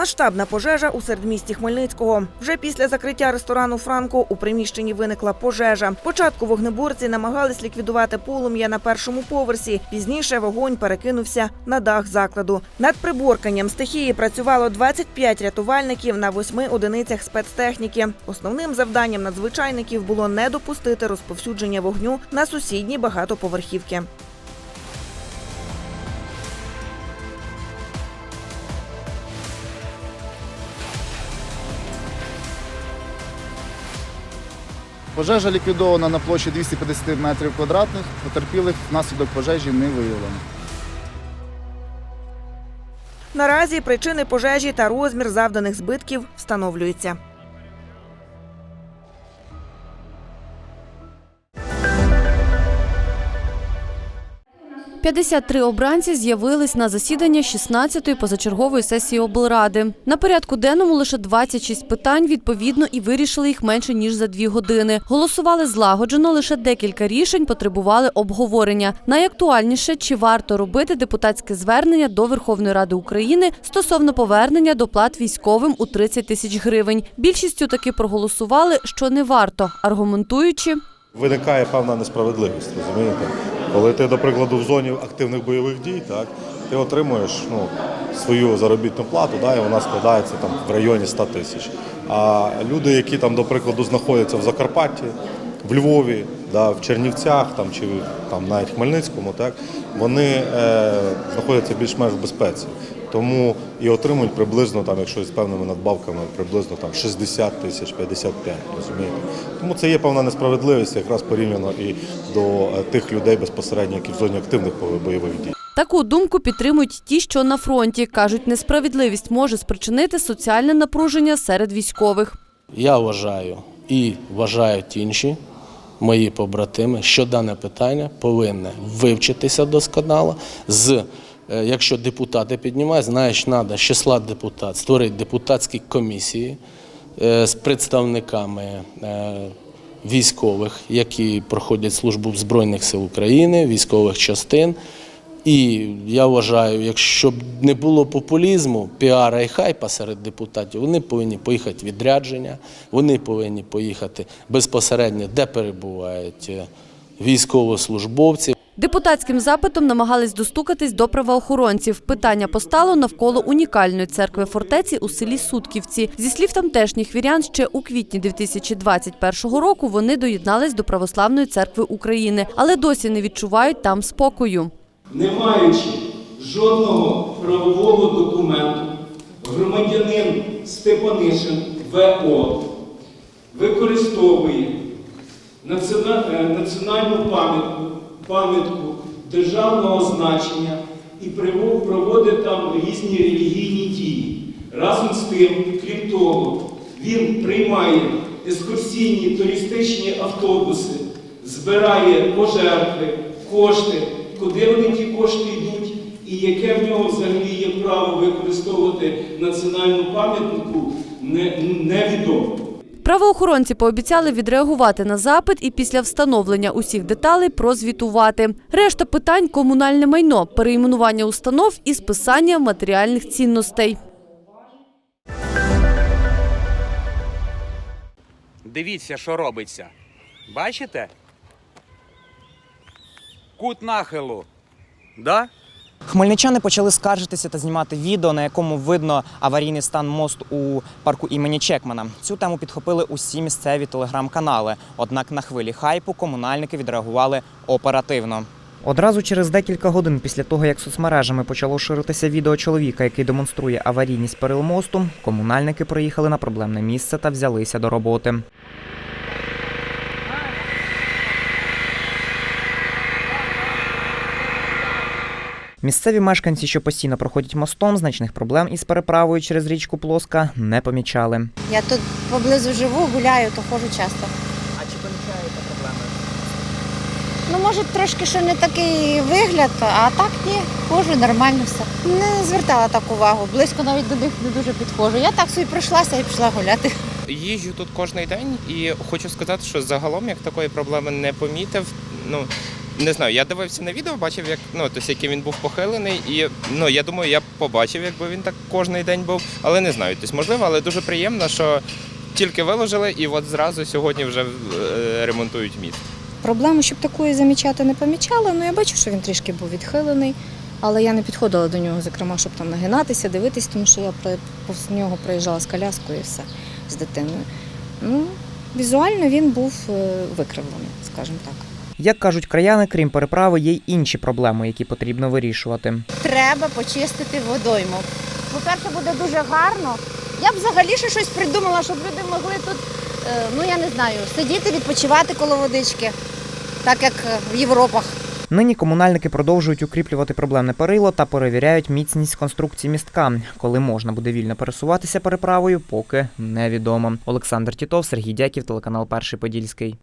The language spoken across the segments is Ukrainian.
Масштабна пожежа у середмісті Хмельницького. Вже після закриття ресторану Франко у приміщенні виникла пожежа. Спочатку вогнеборці намагались ліквідувати полум'я на першому поверсі. Пізніше вогонь перекинувся на дах закладу. Над приборканням стихії працювало 25 рятувальників на восьми одиницях спецтехніки. Основним завданням надзвичайників було не допустити розповсюдження вогню на сусідні багатоповерхівки. Пожежа ліквідована на площі 250 метрів квадратних. Потерпілих внаслідок пожежі не виявлено. Наразі причини пожежі та розмір завданих збитків встановлюються. – 53 обранці з'явились на засідання 16-ї позачергової сесії облради. На порядку денному лише 26 питань, відповідно, і вирішили їх менше ніж за дві години. Голосували злагоджено, лише декілька рішень потребували обговорення. Найактуальніше, чи варто робити депутатське звернення до Верховної Ради України стосовно повернення доплат військовим у 30 тисяч гривень. Більшістю таки проголосували, що не варто, аргументуючи – Виникає певна несправедливість, розумієте? Коли ти, до прикладу, в зоні активних бойових дій, так, ти отримуєш ну, свою заробітну плату, да, і вона складається там, в районі 100 тисяч. А люди, які там, до прикладу, знаходяться в Закарпатті, в Львові, да, в Чернівцях там, чи там, навіть Хмельницькому, так, вони е, знаходяться більш-менш в безпеці. Тому і отримують приблизно, там, якщо з певними надбавками, приблизно там 60 тисяч, 55, розумієте. Тому це є певна несправедливість якраз порівняно і до е, тих людей безпосередньо, які в зоні активних бойових дій. Таку думку підтримують ті, що на фронті. Кажуть, несправедливість може спричинити соціальне напруження серед військових. Я вважаю і вважають інші мої побратими, що дане питання повинне вивчитися досконало. З якщо депутати піднімають, знаєш, треба з числа депутат створити депутатські комісії е, з представниками е, військових, які проходять службу в Збройних сил України, військових частин. І я вважаю, якщо б не було популізму, піара і хайпа серед депутатів, вони повинні поїхати відрядження, вони повинні поїхати безпосередньо, де перебувають е, військовослужбовці. Депутатським запитом намагались достукатись до правоохоронців. Питання постало навколо унікальної церкви фортеці у селі Сутківці. Зі слів тамтешніх вірян, ще у квітні 2021 року вони доєднались до Православної церкви України, але досі не відчувають там спокою. не маючи жодного правового документу, громадянин Степанишин ВО використовує е, національну пам'ятку, пам'ятку державного значення і проводить там різні релігійні дії. Разом з тим, крім того, він приймає екскурсійні туристичні автобуси, збирає пожертви, кошти, куди вони ті кошти йдуть, і яке в нього взагалі є право використовувати національну пам'ятнику, не- невідомо. Правоохоронці пообіцяли відреагувати на запит і після встановлення усіх деталей прозвітувати. Решта питань комунальне майно, перейменування установ і списання матеріальних цінностей. Дивіться, що робиться. Бачите? Кут нахилу. Да? Хмельничани почали скаржитися та знімати відео, на якому видно аварійний стан мосту у парку імені Чекмана. Цю тему підхопили усі місцеві телеграм-канали. Однак на хвилі хайпу комунальники відреагували оперативно. Одразу через декілька годин після того, як соцмережами почало ширитися відео чоловіка, який демонструє аварійність перил мосту, комунальники приїхали на проблемне місце та взялися до роботи. Місцеві мешканці, що постійно проходять мостом, значних проблем із переправою через річку Плоска не помічали. Я тут поблизу живу, гуляю, то ходжу часто. А чи помічаєте проблеми? Ну, може, трошки ще не такий вигляд, а так ні, ходжу, нормально все. Не звертала так увагу, близько навіть до них не дуже підходжу. Я так собі пройшлася і пішла гуляти. Їжджу тут кожен день і хочу сказати, що загалом як такої проблеми не помітив. Ну не знаю, я дивився на відео, бачив, як ну тобто, який він був похилений, і ну я думаю, я б побачив, якби він так кожний день був, але не знаю. Тобто, можливо, але дуже приємно, що тільки виложили, і от зразу сьогодні вже е, ремонтують міст. Проблеми, щоб такої замічати, не помічала. Ну я бачу, що він трішки був відхилений, але я не підходила до нього, зокрема, щоб там нагинатися, дивитись, тому що я повз нього проїжджала з коляскою і все з дитиною. Ну, візуально він був е, викривлений, скажімо так. Як кажуть краяни, крім переправи, є й інші проблеми, які потрібно вирішувати. Треба почистити водойму. По-перше, буде дуже гарно. Я б взагалі ще щось придумала, щоб люди могли тут, е, ну я не знаю, сидіти, відпочивати коло водички, так як е, в Європах. Нині комунальники продовжують укріплювати проблемне перило та перевіряють міцність конструкції містка. Коли можна буде вільно пересуватися переправою, поки невідомо. Олександр Тітов, Сергій Дяків, телеканал Перший Подільський.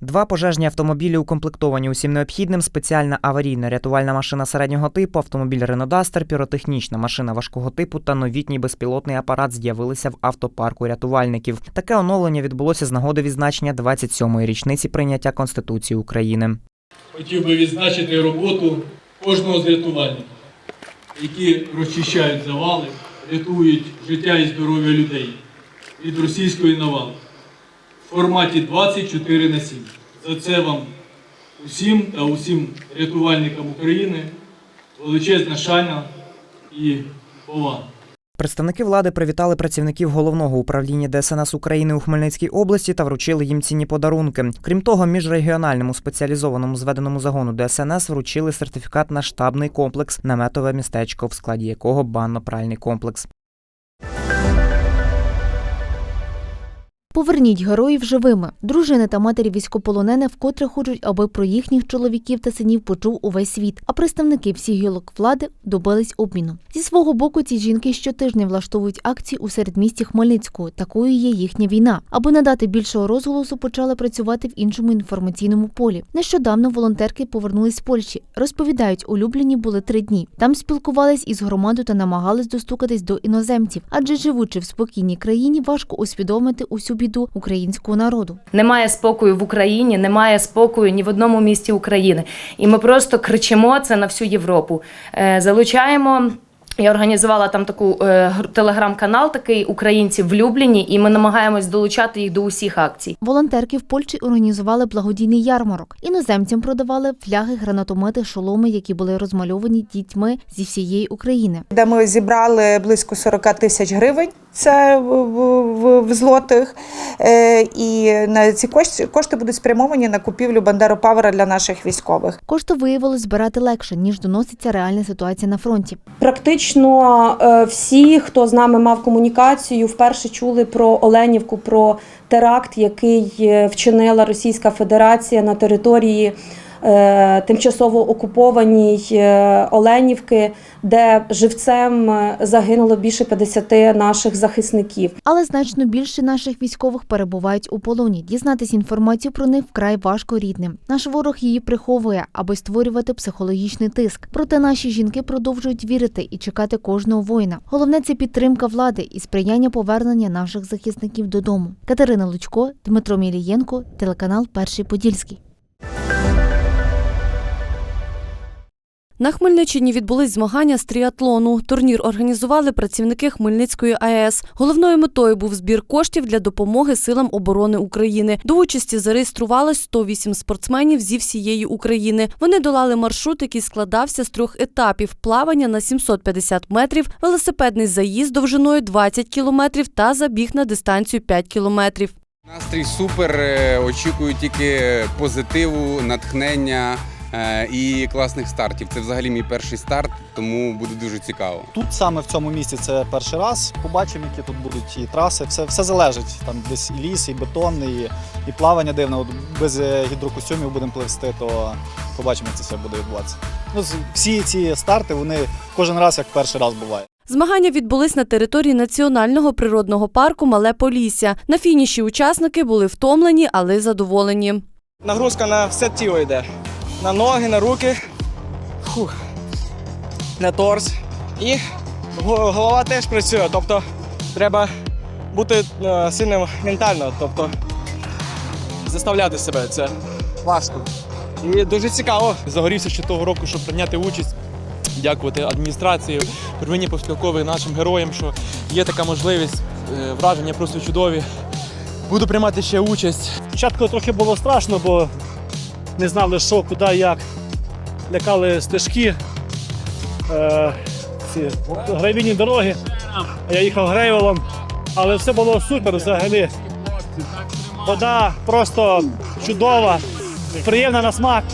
Два пожежні автомобілі укомплектовані усім необхідним, спеціальна аварійна рятувальна машина середнього типу, автомобіль Duster, піротехнічна машина важкого типу та новітній безпілотний апарат з'явилися в автопарку рятувальників. Таке оновлення відбулося з нагоди відзначення 27-ї річниці прийняття Конституції України. Хотів би відзначити роботу кожного з рятувальників, які розчищають завали, рятують життя і здоров'я людей від російської навали в форматі 24 на 7. За це вам усім та усім рятувальникам України величезна шана і повага. Представники влади привітали працівників головного управління ДСНС України у Хмельницькій області та вручили їм цінні подарунки. Крім того, міжрегіональному спеціалізованому зведеному загону ДСНС вручили сертифікат на штабний комплекс наметове містечко, в складі якого банно-пральний комплекс. Поверніть героїв живими. Дружини та матері військополонених вкотре хочуть, аби про їхніх чоловіків та синів почув увесь світ. А представники всіх гілок влади добились обміну. Зі свого боку, ці жінки щотижня влаштовують акції у середмісті Хмельницького. Такою є їхня війна. Аби надати більшого розголосу, почали працювати в іншому інформаційному полі. Нещодавно волонтерки повернулись з Польщі. Розповідають, улюблені були три дні. Там спілкувались із громадою та намагались достукатись до іноземців, адже живучи в спокійній країні, важко усвідомити усю біду українського народу. Немає спокою в Україні, немає спокою ні в одному місті України. І ми просто кричимо це на всю Європу. Е, Залучаємо. Я організувала там таку е, телеграм-канал, такий українці влюблені, і ми намагаємось долучати їх до усіх акцій. Волонтерки в Польщі організували благодійний ярмарок. Іноземцям продавали фляги, гранатомети, шоломи, які були розмальовані дітьми зі всієї України. Де ми зібрали близько 40 тисяч гривень. Це в, в, в злотих, Е, і на ці кошти, кошти будуть спрямовані на купівлю бандеропавера для наших військових. Кошти виявилось збирати легше ніж доноситься реальна ситуація на фронті. Практично е, всі, хто з нами мав комунікацію, вперше чули про Оленівку, про теракт, який е, вчинила Російська Федерація на території тимчасово окупованій е, Оленівки, де живцем е, загинуло більше 50 наших захисників. Але значно більше наших військових перебувають у полоні. Дізнатись інформацію про них вкрай важко рідним. Наш ворог її приховує, аби створювати психологічний тиск. Проте наші жінки продовжують вірити і чекати кожного воїна. Головне це підтримка влади і сприяння повернення наших захисників додому. Катерина Лучко, Дмитро Мілієнко, телеканал Перший Подільський. На Хмельниччині відбулись змагання з тріатлону. Турнір організували працівники Хмельницької АЕС. Головною метою був збір коштів для допомоги силам оборони України. До участі зареєструвалось 108 спортсменів зі всієї України. Вони долали маршрут, який складався з трьох етапів: плавання на 750 метрів, велосипедний заїзд довжиною 20 кілометрів та забіг на дистанцію 5 кілометрів. Настрій супер. е, Очікую тільки позитиву, натхнення і класних стартів. Це взагалі мій перший старт, тому буде дуже цікаво. Тут саме в цьому місці це перший раз. Побачимо, які тут будуть і траси. Все, все залежить. Там десь і ліс, і бетон, і, і плавання дивне. От без е, гідрокостюмів будемо пливсти, то побачимо, як це все буде відбуватися. Ну, всі ці старти, вони кожен раз як перший раз буває. Змагання відбулись на території національного природного парку Мале Полісся. На фініші учасники були втомлені, але задоволені. Нагрузка на все тіло йде. На ноги, на руки, фух, на торс. І голова теж працює. Тобто треба бути е, сильним ментально. Тобто заставляти себе. Це важко. І дуже цікаво. Загорівся ще того року, щоб прийняти участь. Дякувати адміністрації, первинні поспілкові нашим героям, що є така можливість. Е, Враження просто чудові. Буду приймати ще участь. Спочатку трохи було страшно, бо не знали, що, куди, як. Лякали стежки, е, ці гравійні дороги. Я їхав грейвелом, але все було супер взагалі. Вода просто чудова, приємна на смак.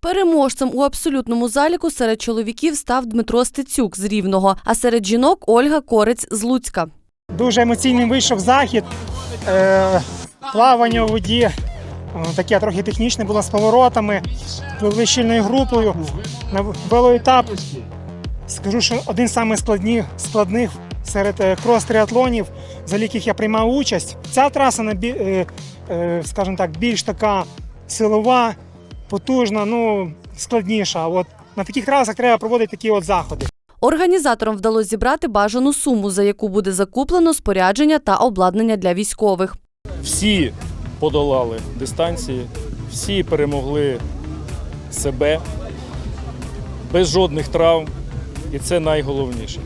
Переможцем у абсолютному заліку серед чоловіків став Дмитро Стецюк з Рівного, а серед жінок Ольга Корець з Луцька. Дуже емоційним вийшов захід. Е, плавання у воді. Е, Таке трохи технічне було з поворотами, пливли щільною групою. На велоетап. Скажу, що один з самих складних, серед е, крос-триатлонів, за яких я приймав участь. Ця траса, е, скажімо так, більш така силова, потужна, ну складніша. А От на таких трасах треба проводити такі от заходи. Організаторам вдалося зібрати бажану суму, за яку буде закуплено спорядження та обладнання для військових. всі подолали дистанції, всі перемогли себе без жодних травм, і це найголовніше.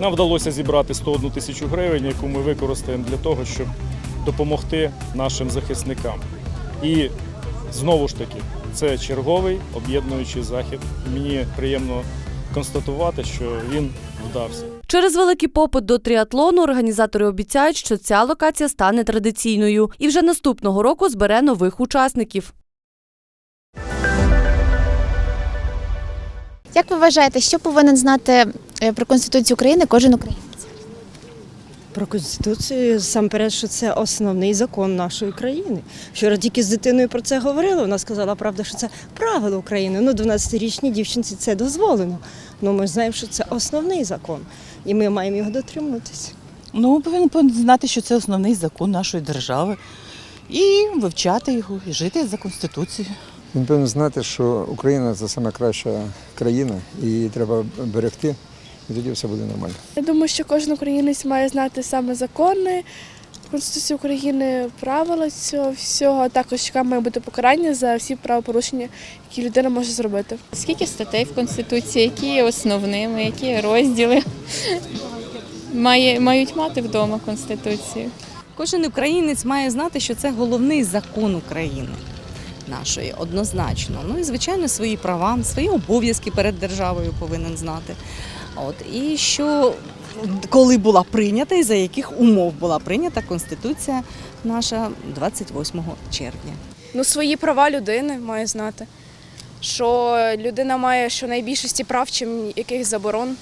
Нам вдалося зібрати 101 тисячу гривень, яку ми використаємо для того, щоб допомогти нашим захисникам. І знову ж таки, це черговий об'єднуючий захід. Мені приємно констатувати, що він вдався. Через великий попит до тріатлону організатори обіцяють, що ця локація стане традиційною і вже наступного року збере нових учасників. Як ви вважаєте, що повинен знати е, про Конституцію України кожен українець? Про конституцію насамперед, що це основний закон нашої країни. Вчора тільки з дитиною про це говорили. Вона сказала, правда, що це правило України. Ну, 12-річній дівчинці це дозволено. Ну ми знаємо, що це основний закон, і ми маємо його дотримуватись. Ну, повинен знати, що це основний закон нашої держави. І вивчати його, і жити за конституцією. Він повинен знати, що Україна це саме краща країна, і її треба берегти, і тоді все буде нормально. Я думаю, що кожен українець має знати саме закони, Конституцію України, правила цього всього. а Також яке має бути покарання за всі правопорушення, які людина може зробити. Скільки статей в Конституції, які є основними, які є розділи має, мають мати вдома Конституцію? Кожен українець має знати, що це головний закон України нашої, однозначно. Ну і звичайно, свої права, свої обов'язки перед державою повинен знати. От і що коли була прийнята і за яких умов була прийнята Конституція наша 28 червня. Ну, свої права людини має знати, що людина має щонайбільшості прав, чим якихось заборон.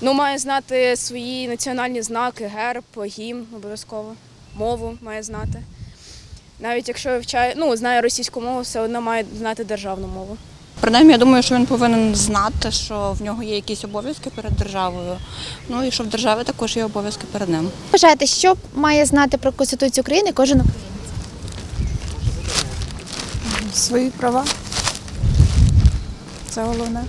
Ну, має знати свої національні знаки, герб, гімн обов'язково, мову має знати. Навіть якщо вивчає, ну, знає російську мову, все одно має знати державну мову. Принаймні, я думаю, що він повинен знати, що в нього є якісь обов'язки перед державою. Ну і що в держави також є обов'язки перед ним. Вважаєте, що має знати про Конституцію України кожен українець? Свої права. Це головне.